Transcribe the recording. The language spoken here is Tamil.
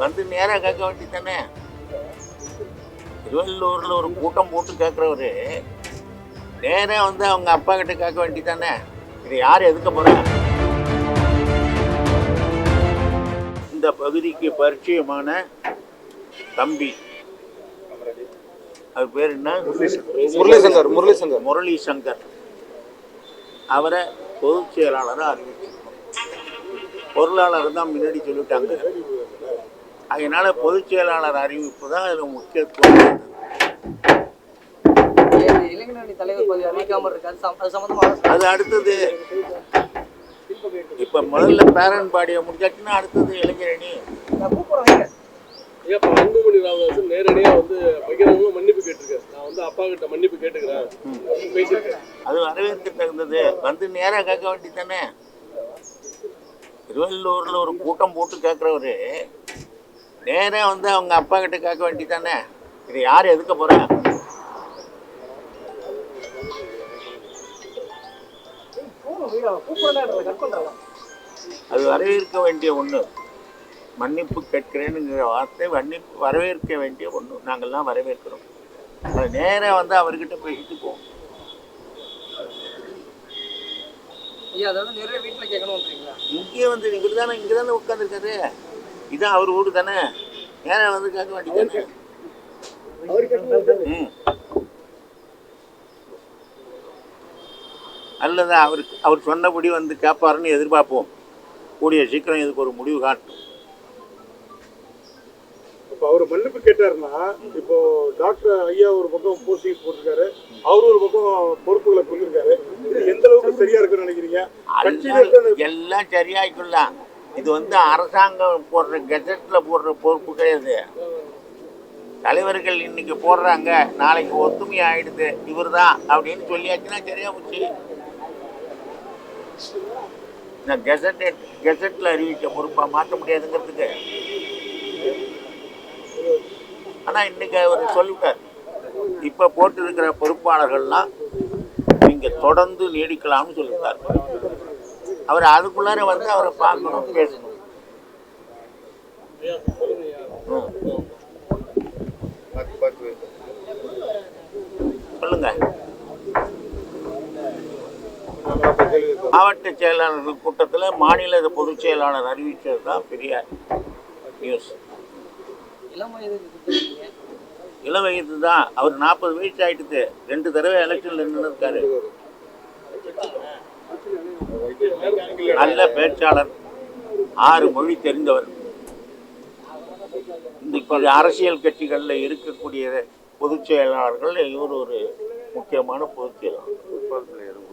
வந்து நேராக கேட்க வேண்டியதானே திருவள்ளூரில் ஒரு கூட்டம் போட்டு கேட்குறவரு நேராக வந்து அவங்க அப்பா கிட்ட கேட்க வேண்டியதானே இதை யார் எதுக்க போகிறா இந்த பகுதிக்கு பரிச்சயமான தம்பி. அவர் பேர் என்ன? முரளி சங்கர் முரளி சங்கர் முரளி சங்கர் அவரை பொதுச் செயலாளராக அறிவிச்சிருக்கோம். பொருளாளர் தான் முன்னாடி சொல்லிட்டாங்க. அதனால பொதுச் செயலாளர் அறிவிப்பு தான் அதில் முக்கியத்துவம் அது சம்பந்தமா ஆலோசனை அது அடுத்தது. இப்போ முதல்ல பேரன் பாடியை முடிச்சாச்சுன்னா அடுத்தது இளைஞரணி நான் கூப்பிடுறேன் வைங்க. ஐயா இப்போ அன்புமணி ராமதாஸ் நேரடியாக வந்து பகிரங்கமாக மன்னிப்பு கேட்டிருக்காரு. நான் வந்து அப்பா கிட்ட மன்னிப்பு கேட்டுக்கிறேன். பேசியிருக்கேன். அது வரவேற்க தகுந்தது. வந்து நேராக கேட்க வேண்டியதானே திருவள்ளூரில் ஒரு கூட்டம் போட்டு கேட்குறவரு. நேராக வந்து அவங்க அப்பா கிட்ட கேட்க வேண்டியதானே இதை யார் எதுக்க போகிறா. அது வரவேற்க வேண்டிய ஒன்று மன்னிப்பு கேட்கிறேனுங்கிற வார்த்தை மன்னிப்பு வரவேற்க வேண்டிய ஒன்று நாங்கள்லாம் வரவேற்கிறோம். அது நேராக வந்து அவர்கிட்ட பேசிட்டு போவோம்? இங்கே வந்து இவர் தானே இங்கே தானே உட்காந்துருக்காரு இதான் அவர் வீடு தானே? நேராக வந்து கேட்க வேண்டியதானே ம். அல்லது அவருக்கு அவர் சொன்னபடி வந்து கேட்பாருன்னு எதிர்பார்ப்போம். கூடிய சீக்கிரம் இதுக்கு ஒரு முடிவு காட்டும். இப்போ அவர் மன்னிப்பு கேட்டாருன்னா இப்போ டாக்டர் ஐயா ஒரு பக்கம் போஸ்டிங் போட்டிருக்காரு அவரு ஒரு பக்கம் பொறுப்புகளை கொடுத்துருக்காரு இது எந்த அளவுக்கு சரியா இருக்குன்னு நினைக்கிறீங்க? எல்லாம் சரியாயிக்கலாம் இது வந்து அரசாங்கம் போடுற கெஜெட்டில் போடுற பொறுப்பு கிடையாது. தலைவர்கள் இன்னைக்கு போடுறாங்க நாளைக்கு ஒத்துமை ஆயிடுது இவர் தான் அப்படின்னு சொல்லியாச்சுன்னா சரியா போச்சு. இந்த கெசட் கெசட்டில் அறிவிக்க பொறுப்பா மாற்ற முடியாதுங்கிறதுக்கு. ஆனால் இன்னைக்கு அவர் சொல்லிட்டார் இப்போ போட்டிருக்கிற பொறுப்பாளர்கள்லாம் நீங்கள் தொடர்ந்து நீடிக்கலாம்னு சொல்லிவிட்டார். அவர் அதுக்குள்ளார வந்து அவரை பார்க்கணும் பேசணும். சொல்லுங்க. மாவட்ட செயலாளர்கள் கூட்டத்தில் மாநில பொதுச் செயலாளர் அறிவித்தது தான் பெரிய நியூஸ். இளம் வயது தான் அவர் நாற்பது வயசு ஆயிட்டுது. ரெண்டு தடவை எலெக்ஷன்ல நின்று இருக்காரு நல்ல பேச்சாளர் ஆறு மொழி தெரிந்தவர். இந்த அரசியல் கட்சிகளில் இருக்கக்கூடிய பொதுச் செயலாளர்கள் இவர் ஒரு முக்கியமான பொதுச் செயலாளர்.